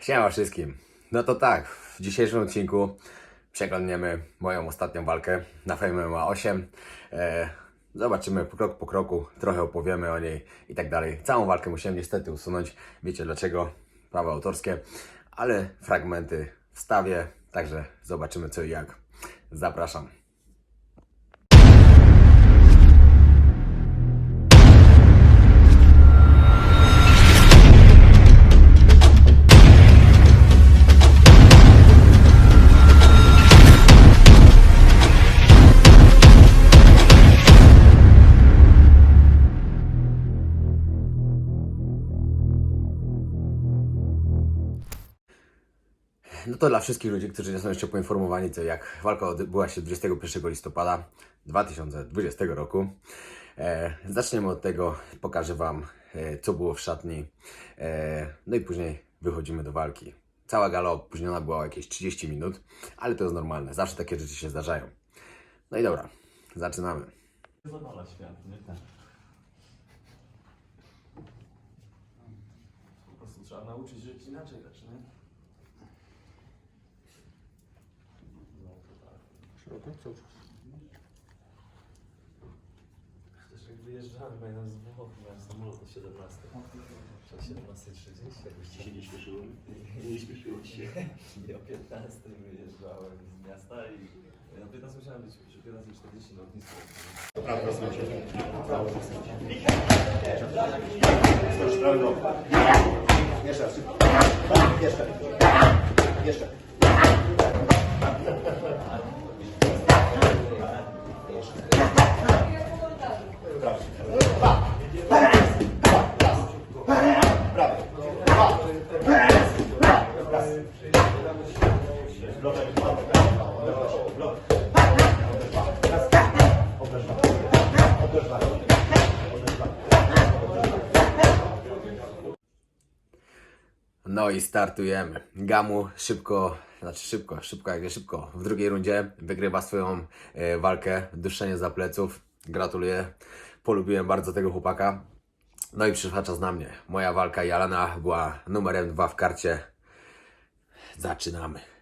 Siema wszystkim. No to tak, w dzisiejszym odcinku przeglądniemy moją ostatnią walkę na Fame MMA 8. E, zobaczymy krok po kroku, trochę opowiemy o niej i tak dalej. Całą walkę musiałem niestety usunąć, wiecie dlaczego, prawa autorskie, ale fragmenty wstawię, także zobaczymy co i jak. Zapraszam. To dla wszystkich ludzi, którzy nie są jeszcze poinformowani, co jak walka odbyła się 21 listopada 2020 roku. E, zaczniemy od tego, pokażę Wam, e, co było w szatni, e, no i później wychodzimy do walki. Cała gala opóźniona była o jakieś 30 minut, ale to jest normalne, zawsze takie rzeczy się zdarzają. No i dobra, zaczynamy. Świat, nie? Po prostu trzeba nauczyć żyć inaczej też, nie? No to tak. Cały czas. Też jak wyjeżdżałem, pamiętam z Włoch, miałem samolot o 17. Czy o 17.30 jakoś się nie śpieszyło? Nie śpieszyło się. I o 15 wyjeżdżałem z miasta i ja o 15 musiałem być, o 15.40 na lotnisku. Prawo znacie. Prawo znacie. Skocz, prawy bok. Jeszcze raz. Jeszcze. Jeszcze. No i startujemy. Gamu szybko, znaczy szybko, szybko jak nie szybko, w drugiej rundzie wygrywa swoją e, walkę, duszenie za pleców. Gratuluję, polubiłem bardzo tego chłopaka. No i przyszła czas na mnie. Moja walka Jalana była numerem dwa w karcie. Zaczynamy.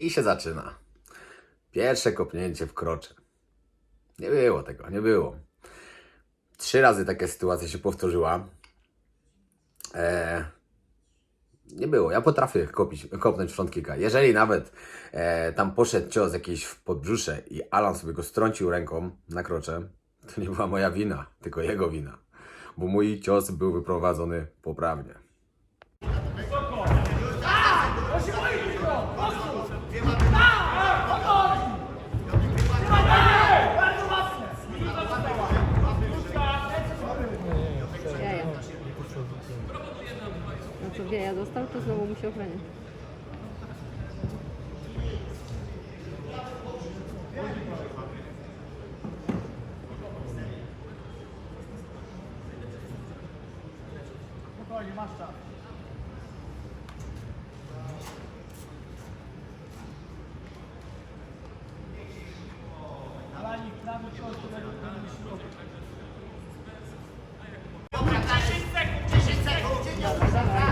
I się zaczyna. Pierwsze kopnięcie w krocze. Nie było tego, nie było. Trzy razy taka sytuacja się powtórzyła. Eee, nie było. Ja potrafię kopić, kopnąć front kicka. Jeżeli nawet e, tam poszedł cios jakiś w podbrzusze i Alan sobie go strącił ręką na krocze, to nie była moja wina, tylko jego wina. Bo mój cios był wyprowadzony poprawnie.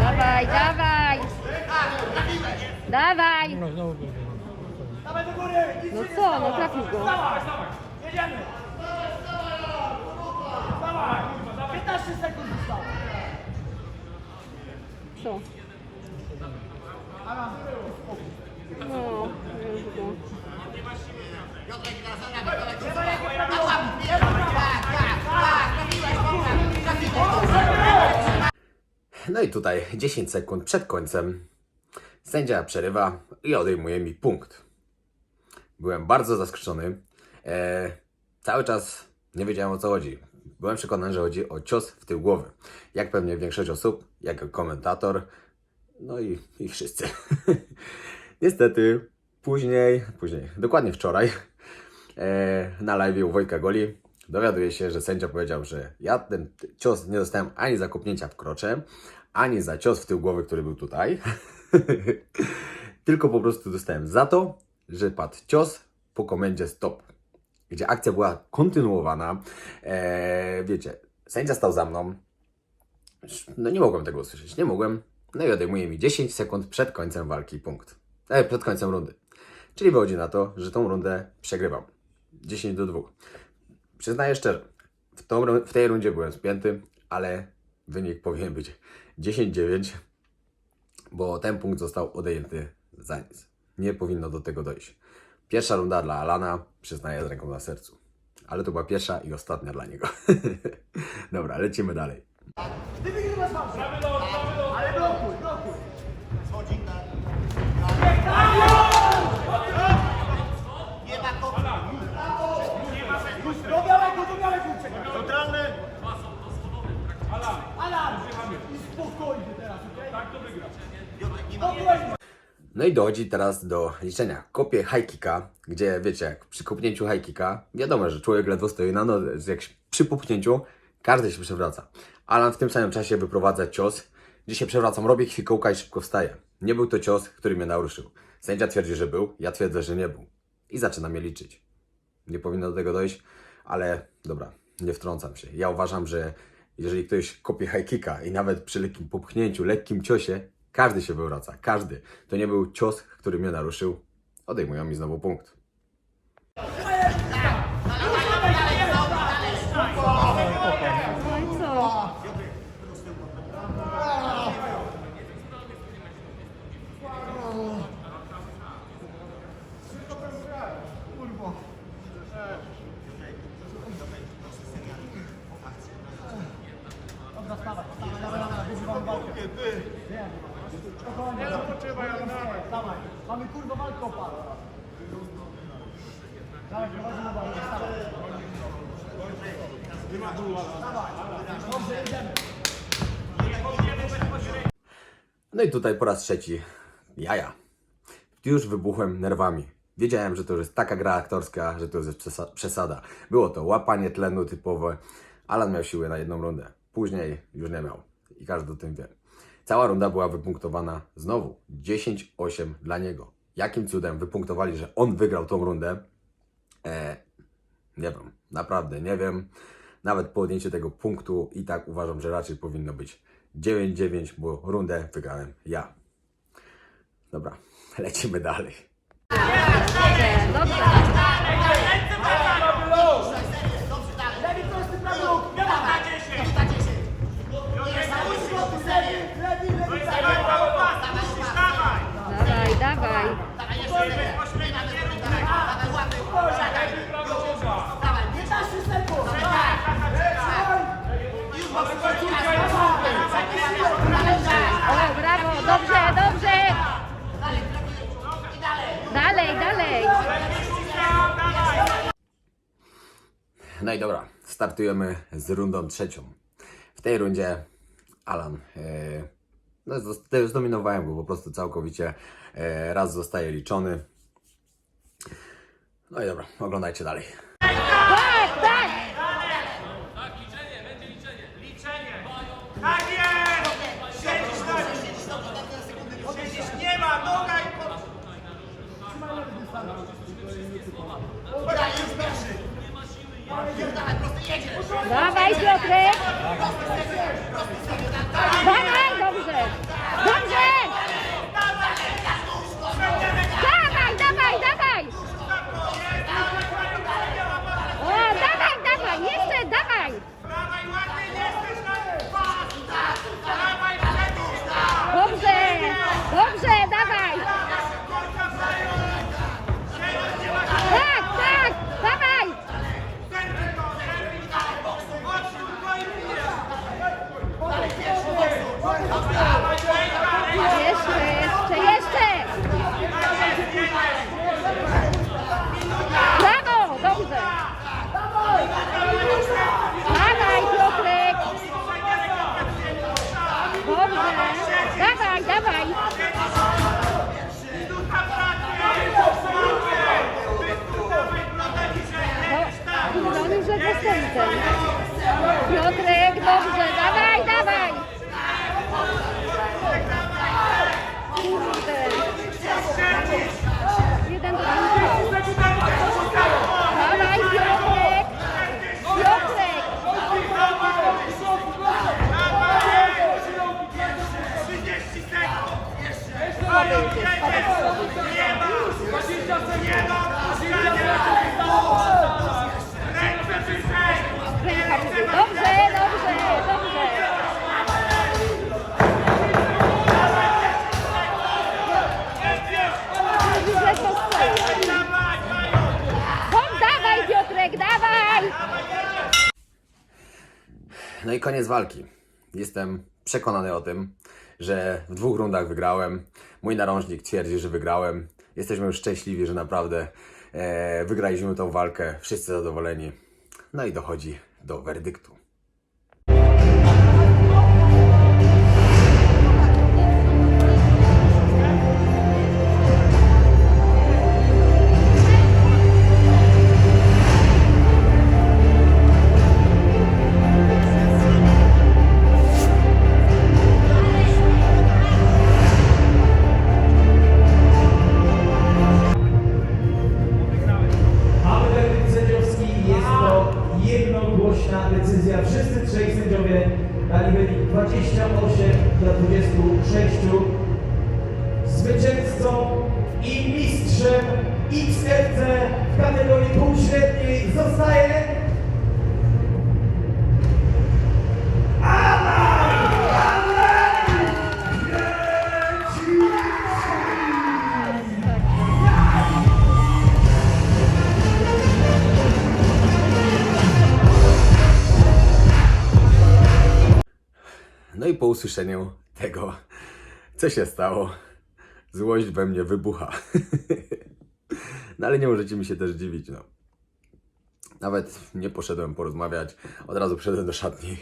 Dawaj, dawaj! Dawaj! No nie co, no trafił go. No i tutaj 10 sekund przed końcem sędzia przerywa i odejmuje mi punkt. Byłem bardzo zaskoczony. E, cały czas nie wiedziałem o co chodzi. Byłem przekonany, że chodzi o cios w tył głowy. Jak pewnie większość osób, jako komentator, no i, i wszyscy. Niestety, później, później, dokładnie wczoraj, e, na live u Wojtka Goli dowiaduję się, że sędzia powiedział, że ja ten cios nie dostałem ani za kopnięcia w krocze, ani za cios w tył głowy, który był tutaj. Tylko po prostu dostałem za to, że padł cios po komendzie stop, gdzie akcja była kontynuowana. E, wiecie, sędzia stał za mną. No nie mogłem tego usłyszeć, nie mogłem. No i odejmuje mi 10 sekund przed końcem walki punkt. E, przed końcem rundy. Czyli wychodzi na to, że tą rundę przegrywam. 10 do 2. Przyznaję szczerze, w, tą, w tej rundzie byłem spięty, ale wynik powinien być 10-9, bo ten punkt został odejęty za nic. Nie powinno do tego dojść. Pierwsza runda dla Alana, przyznaję z ręką na sercu. Ale to była pierwsza i ostatnia dla niego. Dobra, lecimy dalej. Ty wygrywasz walkę. Ale blokuj, No i dochodzi teraz do liczenia. Kopię high kicka, gdzie wiecie, jak przy kopnięciu high kicka, wiadomo, że człowiek ledwo stoi na nodze, że jak przy popchnięciu każdy się przewraca. Alan w tym samym czasie wyprowadza cios, gdzie się przewracam, robię chwikołka i szybko wstaję. Nie był to cios, który mnie naruszył. Sędzia twierdzi, że był, ja twierdzę, że nie był. I zaczyna mnie liczyć. Nie powinno do tego dojść, ale dobra, nie wtrącam się. Ja uważam, że jeżeli ktoś kopie high kicka i nawet przy lekkim popchnięciu, lekkim ciosie, każdy się wywraca, każdy. To nie był cios, który mnie naruszył. Odejmują mi znowu punkt. Mamy kurwa walkę. Dawaj, prowadzimy walkę, stawaj. Dawaj, dobrze, jedziemy. No i tutaj po raz trzeci jaja. Już wybuchłem nerwami. Wiedziałem, że to już jest taka gra aktorska, że to już jest przesa- przesada. Było to łapanie tlenu typowe. Alan miał siłę na jedną rundę. Później już nie miał. I każdy o tym wie. Cała runda była wypunktowana znowu. 10-8 dla niego. Jakim cudem wypunktowali, że on wygrał tą rundę? E, nie wiem. Naprawdę nie wiem. Nawet po odjęciu tego punktu i tak uważam, że raczej powinno być 9-9, bo rundę wygrałem ja. Dobra, lecimy dalej. Dobrze, No i dobra, startujemy z rundą trzecią. W tej rundzie Alan, e, no, zdominowałem go po prostu całkowicie. E, raz zostaje liczony. No i dobra, oglądajcie dalej. Tak, tak. Tak jest! Siedzisz tak! Siedzisz, nie ma, noga i po... Dawaj, Piotrek. No i koniec walki. Jestem przekonany o tym, że w dwóch rundach wygrałem. Mój narożnik twierdzi, że wygrałem. Jesteśmy już szczęśliwi, że naprawdę e, wygraliśmy tą walkę. Wszyscy zadowoleni. No i dochodzi do werdyktu. 28 do 26. Zwycięzcą i mistrzem XFC po usłyszeniu tego, co się stało, złość we mnie wybucha. no ale nie możecie mi się też dziwić, no. Nawet nie poszedłem porozmawiać, od razu przyszedłem do szatni.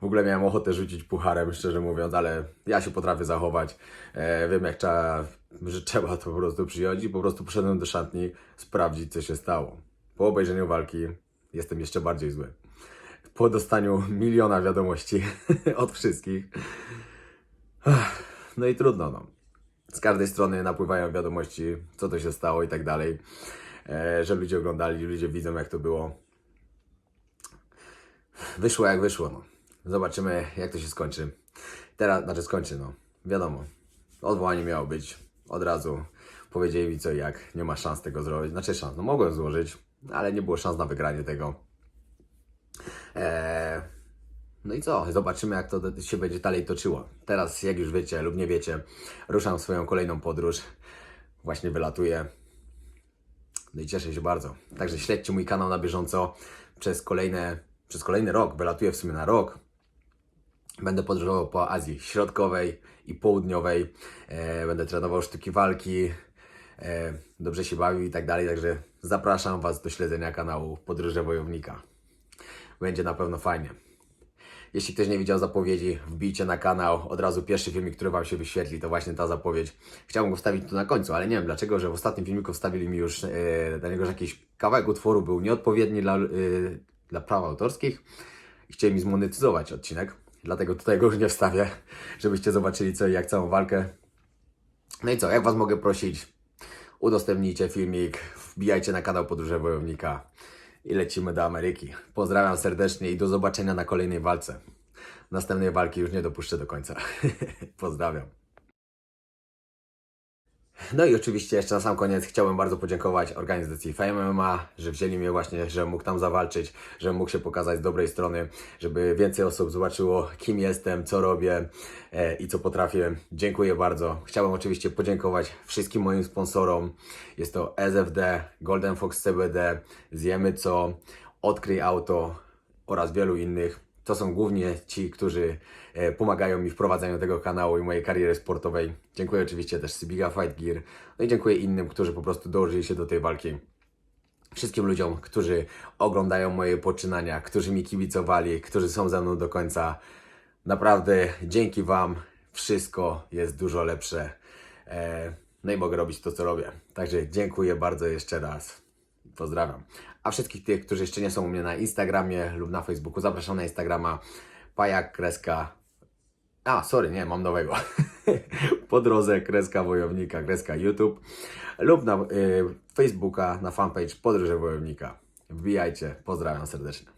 W ogóle miałem ochotę rzucić pucharem, szczerze mówiąc, ale ja się potrafię zachować. E, wiem, jak trzeba, że trzeba to po prostu przyjąć i po prostu poszedłem do szatni sprawdzić, co się stało. Po obejrzeniu walki jestem jeszcze bardziej zły. Po dostaniu miliona wiadomości od wszystkich. No i trudno, no. Z każdej strony napływają wiadomości, co to się stało i tak dalej. E, że ludzie oglądali, ludzie widzą, jak to było. Wyszło jak wyszło, no. Zobaczymy, jak to się skończy. Teraz, znaczy skończy, no. Wiadomo. Odwołanie miało być od razu. Powiedzieli mi co i jak. Nie ma szans tego zrobić. Znaczy szans, no mogłem złożyć, ale nie było szans na wygranie tego. Eee, no i co? Zobaczymy, jak to się będzie dalej toczyło. Teraz, jak już wiecie lub nie wiecie, ruszam swoją kolejną podróż. Właśnie wylatuję. No i cieszę się bardzo. Także śledźcie mój kanał na bieżąco przez kolejne, przez kolejny rok. Wylatuję w sumie na rok. Będę podróżował po Azji Środkowej i Południowej. E, będę trenował sztuki walki. E, dobrze się bawił i tak dalej. Także zapraszam Was do śledzenia kanału Podróże Wojownika. Będzie na pewno fajnie. Jeśli ktoś nie widział zapowiedzi, wbijcie na kanał. Od razu pierwszy filmik, który Wam się wyświetli, to właśnie ta zapowiedź. Chciałbym go wstawić tu na końcu, ale nie wiem dlaczego, że w ostatnim filmiku wstawili mi już e, dla niego, że jakiś kawałek utworu był nieodpowiedni dla, e, dla praw autorskich i chcieli mi zmonetyzować odcinek. Dlatego tutaj go już nie wstawię, żebyście zobaczyli co i jak całą walkę. No i co, jak Was mogę prosić? Udostępnijcie filmik, wbijajcie na kanał Podróże Wojownika i lecimy do Ameryki. Pozdrawiam serdecznie i do zobaczenia na kolejnej walce. Następnej walki już nie dopuszczę do końca. Pozdrawiam. No i oczywiście jeszcze na sam koniec chciałbym bardzo podziękować organizacji Fame że wzięli mnie właśnie, że mógł tam zawalczyć, że mógł się pokazać z dobrej strony, żeby więcej osób zobaczyło kim jestem, co robię e, i co potrafię. Dziękuję bardzo. Chciałbym oczywiście podziękować wszystkim moim sponsorom. Jest to SFD, Golden Fox CBD, Zjemy Co, Odkryj Auto oraz wielu innych. To są głównie ci, którzy e, pomagają mi w prowadzeniu tego kanału i mojej kariery sportowej. Dziękuję oczywiście też Sybiga Fight Gear. No i dziękuję innym, którzy po prostu dołożyli się do tej walki. Wszystkim ludziom, którzy oglądają moje poczynania, którzy mi kibicowali, którzy są ze mną do końca. Naprawdę dzięki Wam wszystko jest dużo lepsze. E, no i mogę robić to, co robię. Także dziękuję bardzo jeszcze raz. Pozdrawiam. A wszystkich tych, którzy jeszcze nie są u mnie na Instagramie lub na Facebooku, zapraszam na Instagrama pajak kreska. A, sorry, nie, mam nowego. po drodze kreska wojownika, kreska YouTube lub na y, Facebooka, na fanpage Podróże Wojownika. Wbijajcie, pozdrawiam serdecznie.